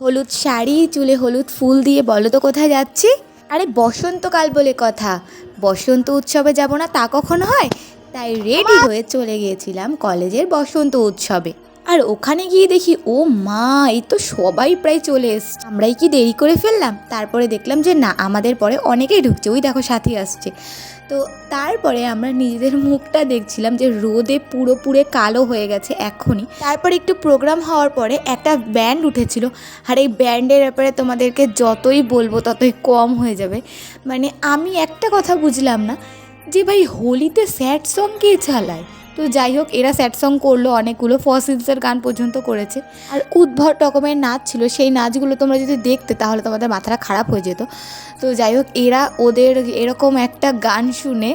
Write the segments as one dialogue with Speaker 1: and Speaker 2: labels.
Speaker 1: হলুদ শাড়ি, চুলে হলুদ ফুল দিয়ে বলো তো কোথায় যাচ্ছি? আরে বসন্তকাল বলে কথা। বসন্ত উৎসবে যাব না তা কখন হয়? তাই রেডি হয়ে চলে গিয়েছিলাম কলেজের বসন্ত উৎসবে। আর ওখানে গিয়ে দেখি, ও মা, এই তো সবাই প্রায় চলে এসছে। আমরাই কি দেরি করে ফেললাম? তারপরে দেখলাম যে না, আমাদের পরে অনেকেই ঢুকছে। ওই দেখো সাথী আসছে। তো তারপরে আমরা নিজেদের মুখটা দেখছিলাম যে রোদে পুরো পুরে কালো হয়ে গেছে এখনই। তারপর একটু প্রোগ্রাম হওয়ার পরে একটা ব্যান্ড উঠেছিল। আর এই ব্যান্ডের ব্যাপারে তোমাদেরকে যতই বলব, ততই কম হয়ে যাবে। মানে আমি একটা কথা বুঝলাম না যে ভাই, হোলিতে স্যাড সং কে চালায়? তো যাই হোক, এরা স্যাড সং করল অনেকগুলো ফসিলসের গান পর্যন্ত করেছে। আর উদ্ভট রকমের নাচ ছিল, সেই নাচগুলো তোমরা যদি দেখতে, তাহলে তোমাদের মাথাটা খারাপ হয়ে যেত। তো যাই হোক, এরা ওদের এরকম একটা গান শুনে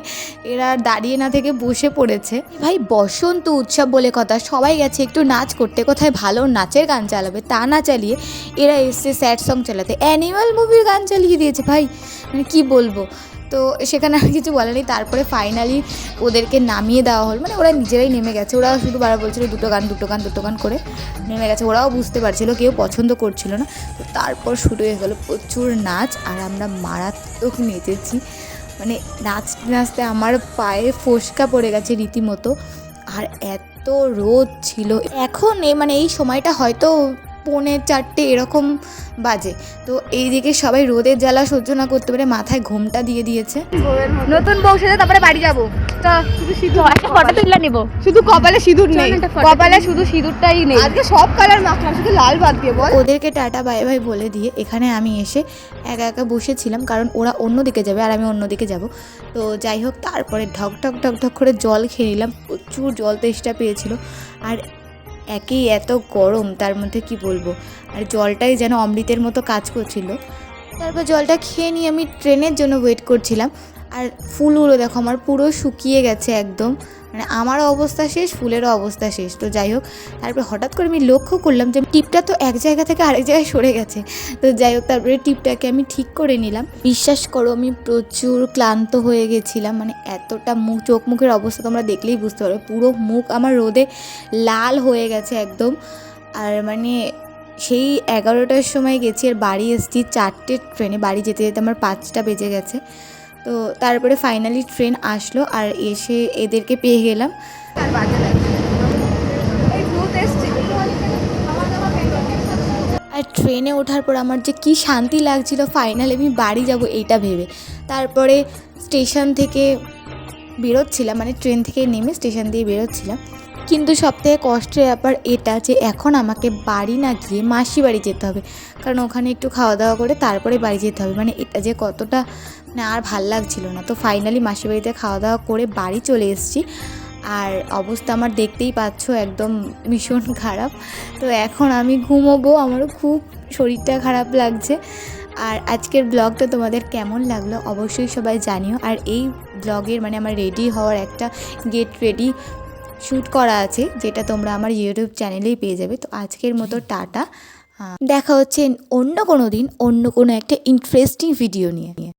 Speaker 1: এরা দাঁড়িয়ে না থেকে বসে পড়েছে। ভাই, বসন্ত উৎসব বলে কথা, সবাই গেছে একটু নাচ করতে, কোথায় ভালো নাচের গান চালাবে, তা না চালিয়ে এরা এসছে স্যাড সং চালাতে। অ্যানিমাল মুভির গান চালিয়ে দিয়েছে ভাই মানে কী বলব? তো সেখানে আর কিছু বলে নেই। তারপরে ফাইনালি ওদেরকে নামিয়ে দেওয়া হলো। মানে ওরা নিজেরাই নেমে গেছে। ওরা শুধু বারবার বলছিল, দুটো গান দুটো গান দুটো গান করে নেমে গেছে। ওরাও বুঝতে পারছিল, কেউ পছন্দ করছিল না। তো তারপর শুরু হয়ে গেলো প্রচুর নাচ আর আমরা মারাত্মক নেচেছি। মানে নাচতে নাচতে আমার পায়ে ফোসকা পড়ে গেছে রীতিমতো। আর এত রোদ ছিল। এখন মানে এই সময়টা হয়তো পৌনে চারটে এরকম বাজে। তো এই দিকে সবাই রোদের জ্বালা সহ্য না করতে পারে মাথায় ঘোমটা দিয়ে দিয়েছে।
Speaker 2: নতুন বউ সেজে তারপরে বাড়ি যাব। তা শুধু
Speaker 3: ফটো তুলে নিব।
Speaker 2: শুধু কপালে সিঁদুর নেই। কপালে শুধু সিঁদুরটাই নেই। আজকে সব কালার মাখলাম শুধু লাল বাদ দিয়ে বল।
Speaker 1: ওদেরকে টাটা বাই বাই বলে দিয়ে এখানে আমি এসে একা একা বসেছিলাম কারণ ওরা অন্য দিকে যাবে আর আমি অন্য দিকে যাব। তো যাই হোক তারপরে ঢক ঢক ঢক ঢক করে জল খেয়ে নিলাম। প্রচুর জল তেষ্টা পেয়েছিল। আর একেই এত গরম, তার মধ্যে কি বলব? আর জলটাই যেন অমৃতের মতো কাজ করছিল। তারপর জলটা খেয়ে নিয়ে আমি ট্রেনের জন্য ওয়েট করছিলাম। আর ফুলগুলো দেখো, আমার পুরো শুকিয়ে গেছে একদম। মানে আমারও অবস্থা শেষ, ফুলেরও অবস্থা শেষ। তো যাই হোক, তারপরে হঠাৎ করে আমি লক্ষ্য করলাম যে টিপটা তো এক জায়গা থেকে আরেক জায়গায় সরে গেছে। তো যাই হোক, তারপরে টিপটাকে আমি ঠিক করে নিলাম। বিশ্বাস করো, আমি প্রচুর ক্লান্ত হয়ে গেছিলাম। মানে এতটা মুখ, চোখ মুখের অবস্থা তোমরা দেখলেই বুঝতে পারবে। পুরো মুখ আমার রোদে লাল হয়ে গেছে একদম। আর মানে সেই এগারোটার সময় গেছি আর বাড়ি এসেছি চারটে ট্রেনে। বাড়ি যেতে যেতে আমার পাঁচটা বেজে গেছে। তো তারপরে ফাইনালি ট্রেন আসলো আর এসে এদেরকে পেয়ে গেলাম। আর ট্রেনে ওঠার পর আমার যে কি শান্তি লাগছিল ফাইনালি আমি বাড়ি যাব এইটা ভেবে। তারপরে স্টেশন থেকে বেরোচ্ছিলাম মানে ট্রেন থেকে নেমে স্টেশন দিয়ে বেরোচ্ছিলাম। কিন্তু সবথেকে কষ্টের ব্যাপার এটা যে এখন আমাকে বাড়ি না গিয়ে মাসি বাড়ি যেতে হবে। কারণ ওখানে একটু খাওয়া দাওয়া করে তারপরে বাড়ি যেতে হবে। মানে এটা যে কতটা না আর ভালো লাগছিল না। তো ফাইনালি মাসি বাড়িতে খাওয়া দাওয়া করে বাড়ি চলে এসেছি। আর অবস্থা আমার দেখতেই পাচ্ছ, একদম ভীষণ খারাপ। তো এখন আমি ঘুমোবো, আমারও খুব শরীরটা খারাপ লাগছে। আর আজকের ব্লগটা তোমাদের কেমন লাগল অবশ্যই সবাই জানিও। আর এই ব্লগের মানে আমার রেডি হওয়ার একটা গেট রেডি শ্যুট করা আছে, যেটা তোমরা আমার ইউটিউব চ্যানেলেই পেয়ে যাবে। তো আজকের মতো টাটা। দেখা হচ্ছে অন্য কোনো দিন অন্য কোনো একটা ইন্টারেস্টিং ভিডিও নিয়ে।